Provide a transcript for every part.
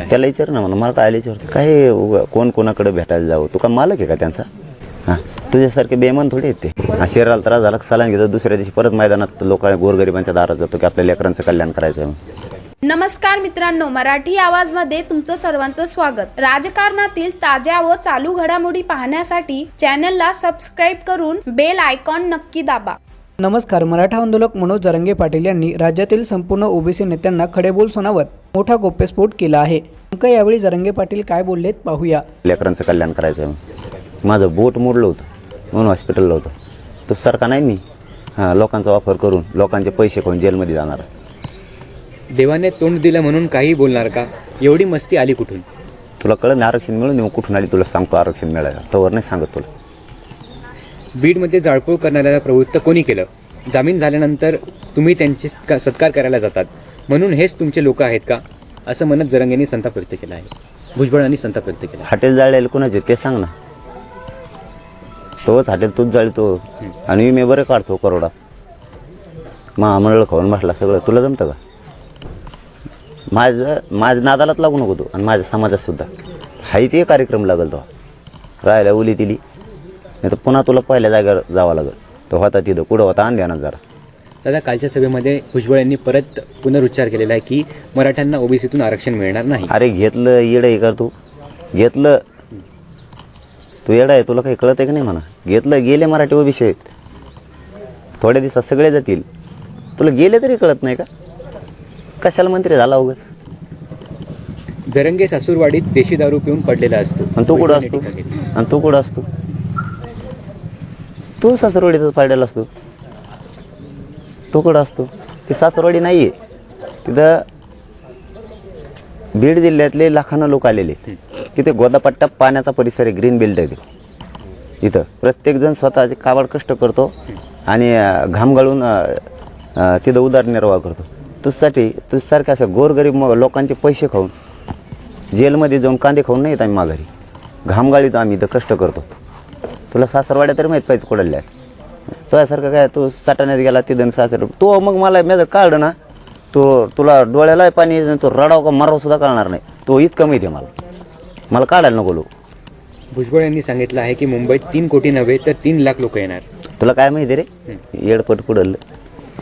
आहे. त्याला विचार ना मला. मला काय विचारतो काय उगा- कोण कोणाकडे भेटायला जावं तू का मालक आहे का त्यांचा? हां. तुझ्यासारखे बेमान थोडे आहेत ते. हा, शरीराला त्रास झाला सलान घेतो दुसऱ्या दिवशी परत मैदानात लोक गोरगरिबांच्या दारात जातो की आपल्या लेकरांचं कल्याण करायचं आहे. नमस्कार मित्रांनो मराठी आवाजमध्ये तुमचं सर्वांचं स्वागत. राजकारणातील ताज्या व चालू घडामोडी पाहण्यासाठी चॅनलला सबस्क्राईब करून बेल आयकॉन नक्की दाबा. नमस्कार मराठा आंदोलक मनोज जरंगे पाटील यांनी राज्यातील संपूर्ण ओबीसी नेत्यांना खडेबोल सुनावत मोठा गोप्यस्फोट केला आहे. नेमकं यावेळी जरंगे पाटील काय बोललेत पाहूया. लेकरांचं कल्याण करायचं. माझं बोट मोडलं होतं म्हणून हॉस्पिटलला होतं. तो सारखा नाही मी. हां लोकांचा वापर करून लोकांचे पैसे खाऊन जेलमध्ये जाणार. देवाने तोंड दिलं म्हणून काही बोलणार का? एवढी मस्ती आली कुठून? तुला कळत नाही आरक्षण मिळून कुठून आली तुला सांगतो आरक्षण मिळालं तोवर नाही सांगत तुला. बीडमध्ये जाळपोळ करणाऱ्याला प्रवृत्त कोणी केलं? जामीन झाल्यानंतर तुम्ही त्यांचे सत्का- सत्कार करायला जातात. म्हणून हेच तुमचे लोक आहेत का? असं म्हणत जरंग यांनी संताप व्यक्त केला आहे. भुजबळांनी संताप व्यक्त केला हॉटेल जाळलेलं कोणाचे ते सांग ना. तोच हॉटेल तूच जाळतो. आणि मी बरे काढतो करोडात महामंडळ खाऊन बसला सगळं. तुला जमतं का? माझं माझ्या नादालाच लागू नको तू. आणि माझ्या समाजात सुद्धा. हाही ते कार्यक्रम लागल तो. राहायला उली तिली. नाही तर पुन्हा तुला पहिल्या जागेवर जावं लागेल. तो होता तिथं. कुठं होता आणल्या ना जरा दादा कालच्या सभेमध्ये भुजबळ यांनी परत पुनरुच्चार केलेला आहे की मराठ्यांना ओबीसीतून आरक्षण मिळणार नाही? अरे घेतलं येडं आहे कर तू. घेतलं. तू येडा आहे तुला काही कळत आहे का नाही म्हणा? घेतलं गेले मराठी ओबीसी आहेत. थोड्या दिवसात सगळे जातील. तुला गेले तरी कळत नाही का? कशाला मंत्री झाला उगाच? जरंगे सासूरवाडीत देशी दारू पिऊन पडलेला असतो. आणि तू कुठं असतो. आणि तू कुठं असतो? तू सासरवाडीतच पाडलेला असतो. तो कुठं असतो. ती सासरवाडी नाही आहे तिथं बीड जिल्ह्यातले लाखानं लोक आलेले आहेत. तिथे गोदापट्टा पाण्याचा परिसर आहे ग्रीन बेल्ट आहे तिथं इथं प्रत्येकजण स्वतःचे काबाड कष्ट करतो आणि घाम गाळून तिथं उदरनिर्वाह करतो. तुझसाठी तुझसारख्या असं गोरगरीब लोकांचे पैसे खाऊन जेलमध्ये जाऊन कांदे खाऊन नाही येत आम्ही माघारी. घामगाळीत आम्ही इथं कष्ट करतो. तुला सासरवाड्या तरी माहीत पाहिजे कुठल्या. तुझ्यासारखं काय तू साठाण्यात गेला तिथं सासर. तो मग मला माझं काढलं ना. तो तुला डोळ्याला पाणी येतं, तो रडाव का माराव सुद्धा कळणार नाही. तो इतकं माहिती आहे मला. मला काढायला नको लोक. भुजबळ यांनी सांगितलं आहे की मुंबईत तीन कोटी नव्हे तर तीन लाख लोक येणार. तुला काय माहिती रे? येडपट कुडल.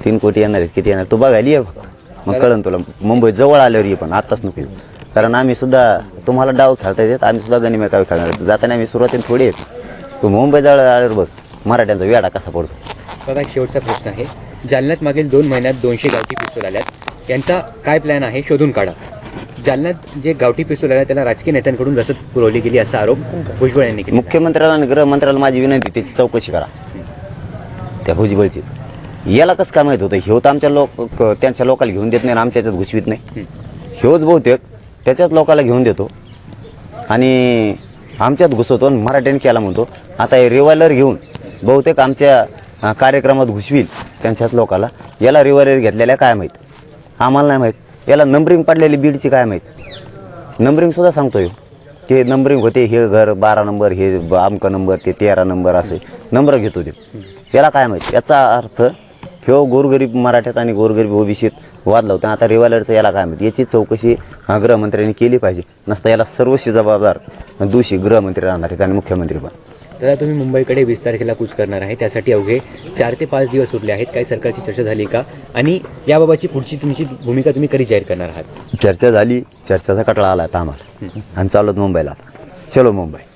तीन कोटी येणार आहेत किती येणार? तू बघायला ये फक्त. मग कळन तुला. मुंबई जवळ आल्यावर ये पण आत्ताच नको येऊ. कारण आम्ही सुद्धा तुम्हाला डाव खेळता येतात आम्ही सुद्धा काय खेळणार आहेत. जाताना आम्ही सुरुवातीला थोडी आहेत. तू मुंबई जवळ आल्यावर बघ मराठ्यांचा वेडा कसा पडतो. एक शेवटचा प्रश्न आहे. जालन्यात मागील दोन महिन्यात दोनशे गावठी पिस्तूल आल्यात. यांचा काय प्लॅन आहे शोधून काढा. जालन्यात जे गावठी पिस्तूल आल्या त्याला राजकीय नेत्यांकडून रसद पुरवली गेली असा आरोप भुजबळ यांनी केला. मुख्यमंत्र्याला आणि गृहमंत्र्याला माझी विनंती त्याची चौकशी करा. त्या भुजबळचीच. याला कसं काय माहीत होतं? ह्यो तर आमच्या लोक क- त्यांच्या लोकाला घेऊन देत नाही आणि आमच्या याच्यात घुसवीत नाही. ह्योच बहुतेक त्याच्याच लोकाला घेऊन देतो. आणि आमच्यात घुसवतो आणि केला म्हणतो. आता हे रिव्हॉल्वर घेऊन बहुतेक आमच्या कार्यक्रमात घुसवील त्यांच्याच लोकाला. याला रिव्हॉल्वर घेतलेल्या काय माहीत? आम्हाला नाही माहीत. याला नंबरिंग पडलेली बीडची काय माहीत? नंबरिंगसुद्धा सांगतो ह्यो ते नंबरिंग होते हे घर बारा नंबर हे ब- अमका नंबर ते तेरा नंबर असे नंबर घेतो ते याला काय माहीत? याचा अर्थ ह्यो गोरगरीब मराठ्यात आणि गोरगरीब ओबीसीत वाद लावतो आता रिव्हॉल्वरचं याला काय माहिती याची चौकशी गृहमंत्र्यांनी केली पाहिजे. नसता याला सर्वस्वी जबाबदार दोषी गृहमंत्री राहणार आहेत आणि मुख्यमंत्री पण. दादा तुम्ही मुंबईकडे वीस तारखेला कूच करणार आहे. त्यासाठी अवघे चार ते पाच दिवस उरले आहेत. काही सरकारची चर्चा झाली का? आणि याबाबतची पुढची तुमची भूमिका तुम्ही कधी जाहीर करणार आहात? चर्चा झाली. चर्चाचा कटळा आला आता आम्हाला. आणि चालत मुंबईला आता. चलो मुंबई.